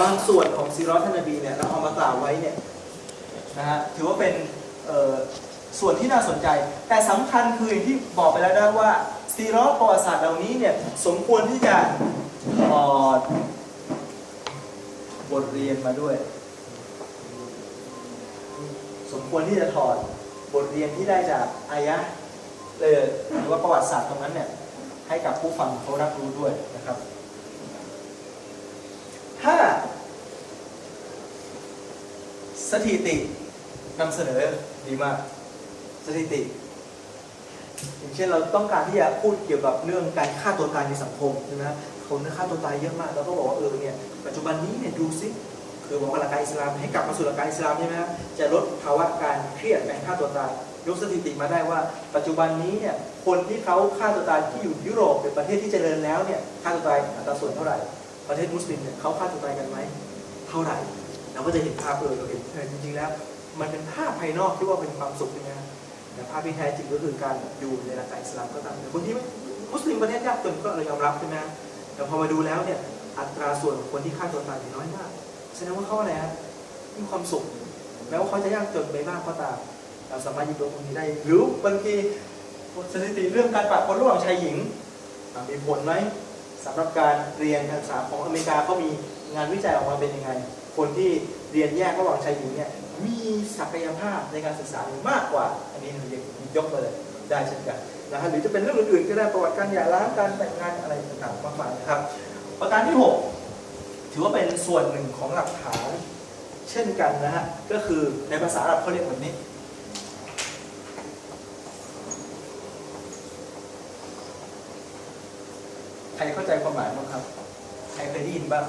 บางส่วนของซีรอสท่านบีเนี่ยเราเอามากล่าวไว้เนี่ยนะฮะถือว่าเป็นส่วนที่น่าสนใจ แต่สำคัญคืออย่างที่บอกไปแล้วนะว่าซีรอสประวัติศาสตร์เหล่านี้เนี่ยสมควรที่จะถอดบทเรียนมาด้วย สมควรที่จะถอดบทเรียนที่ได้จากอายะเลยหรือว่าประวัติศาสตร์ตรงนั้นเนี่ยให้กับผู้ฟังเขารับรู้ด้วยนะครับ ถ้า สถิตินำเสนอดีมาก สถิติ อย่างเช่นเราต้องการที่จะพูดเกี่ยวกับเรื่องการฆ่าตัวตายในสังคมใช่ไหมครับคนฆ่าตัวตายเยอะมากเราก็บอกว่าเออเนี่ยปัจจุบันนี้เนี่ยดูซิคือบอกว่าหลักการอิสลามให้กลับมาสู่หลักการอิสลามใช่ไหมครับจะลดภาวะการเครียดการฆ่าตัวตายยกสถิติมาได้ว่า ปัจจุบันนี้เนี่ยคนที่เขาฆ่าตัวตายที่อยู่ยุโรปเป็นประเทศที่เจริญแล้วเนี่ยฆ่าตัวตายอัตราส่วนเท่าไหร่ ประเทศมุสลิมเนี่ยเขาฆ่าตัวตายกันไหมเท่าไหร่ เราก็จะเห็นภาพเออเราเห็นจริงๆแล้ว มันเป็นภาพภายนอกที่ว่าเป็นความสุขใช่ไหมครแต่ภาพที่แท้จริงก็คือการอยู่ในหลักการอิสลามก็ตามแต่คนที่มุสลิมประเทศยากจนก็เรายอมรับใช่ไหมแต่พอมาดูแล้วเนี่ยอัตราส่วนของคนที่ฆ่าตัวตายเนี่ยน้อยมากแสดงว่าเขาอะไรฮะมีความสุขแม้ว่าเขาจะยากจนไปมากก็ตามเราสามารถยิบยกตรงนี้ได้ หรือบางทีสถิติเรื่องการปะปนระหว่างชายหญิงมีผลไหมสำหรับการเรียนการศึกษาของอเมริกาเขามีงานวิจัยออกมาเป็นยังไง คนที่เรียนแยกระหว่างชายหญิงเนี่ยมีศักยภาพในการศึกษามากกว่า อันนี้เรายกมาเลยได้เช่นกันนะฮะหรือจะเป็นเรื่องอื่นๆก็ได้ประวัติการหย่าร้างการแต่งงานอะไรต่างๆมากมายนะครับ ประการที่ 6 ถือว่าเป็นส่วนหนึ่งของหลักฐาน เช่นกันนะฮะก็คือในภาษาอาหรับเขาเรียกแบบนี้ใครเข้าใจความหมายบ้างครับ ใครเคยได้ยินบ้าง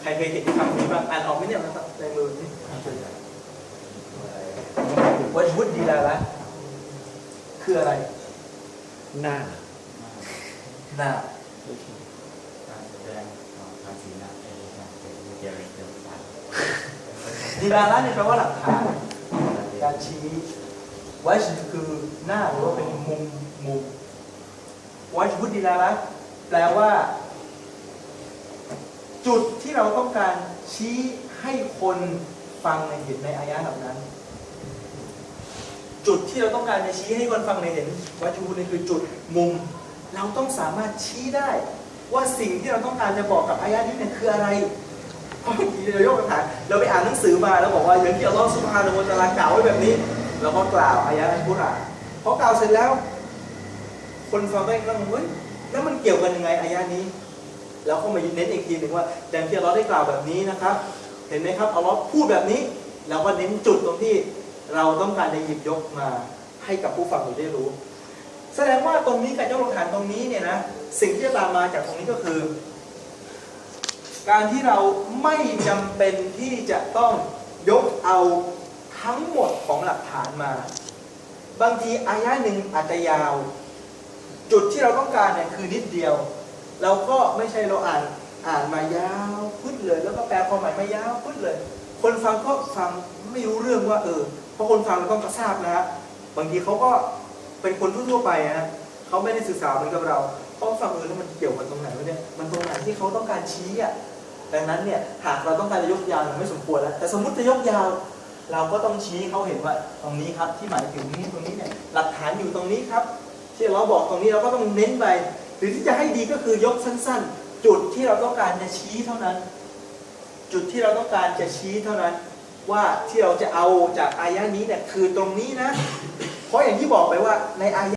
ใคร เคยเห็นคำนี้บ้างอ่านออกไหมเนี่ยนะครับในมือนี่วัจวุฒดีลาละคืออะไร หน้า หน้าการแสดงภาษีนะเองนะเป็นเกี่ยวเรื่องการดีลาละเนี่ยแปลว่าหลักฐานการชี้วัชคือหน้าหรือว่าเป็นมุมมุมวัชวุฒดีลาละแปลว่า จุดที่เราต้องการชี้ให้คนฟังในเห็นในอายะเหล่านั้น จุดที่เราต้องการจะชี้ให้คนฟังในเห็นวัชวุฒนี่คือจุดมุม เราต้องสามารถชี้ได้ ว่าสิ่งที่เราต้องการจะบอกกับอายะนี้เนี่ยคืออะไรเพราะทีเรายกคำถามเราไปอ่านหนังสือมาแล้วบอกว่าอย่างที่อัลลอฮฺสุบฮานะฮูวะตะอาลากล่าวไว้แบบนี้เราก็กล่าวอายะในกุรอานพอกล่าวเสร็จแล้ว คนฟังก็ต้องเฮ้ยแล้วมันเกี่ยวกันยังไงอายะนี้ แล้วก็มาเน้นอีกทีหนึ่งว่าดังที่อัลลอฮ์ได้กล่าวแบบนี้นะครับ เห็นไหมครับเอัลลอพูดแบบนี้ แล้วก็เน้นจุดตรงที่เราต้องการจะหยิบยกมาให้กับผู้ฟังได้รู้ แสดงว่าตรงนี้การยกหลักฐานตรงนี้เนี่ยนะสิ่งที่จะตามมาจากตรงนี้ก็คือ การที่เราไม่จำเป็นที่จะต้องยกเอาทั้งหมดของหลักฐานมา บางทีอายะหนึ่งอาจจะยาว จุดที่เราต้องการเนี่ยคือนิดเดียว เราก็ไม่ใช่เราอ่านอ่านมายาวพึ่เลย แล้วก็แปลความหมายมายาวพึ่เลย คนฟังก็ฟังไม่รู้เรื่องว่า เออเพราะคนฟังเรากระทราบนะฮะบางทีเขาก็เป็นคนทั่วไปนะฮะเขาไม่ได้ศึกษาเหมือนกับเราเขาฟังเออแล้วมันเกี่ยวกันตรงไหนวะเนี่ยมันตรงไหนที่เขาต้องการชี้อะดังนั้นเนี่ยหากเราต้องการจะยกยาวมันไม่สมควรแล้วแต่สมมติจะยกยาว เราก็ต้องชี้เขาเห็นว่าตรงนี้ครับที่หมายถึงนี้ตรงนี้เนี่ยหลักฐานอยู่ตรงนี้ครับ ที่เราบอกตรงนี้เราก็ต้องเน้นไป หรือที่จะให้ดีก็คือยกสั้น ๆ จุดที่เราต้องการจะชี้เท่านั้น จุดที่เราต้องการจะชี้เท่านั้น ว่าที่เราจะเอาจากอายะนี้เนี่ยคือตรงนี้นะ เพราะอย่างที่บอกไปว่าในอายะ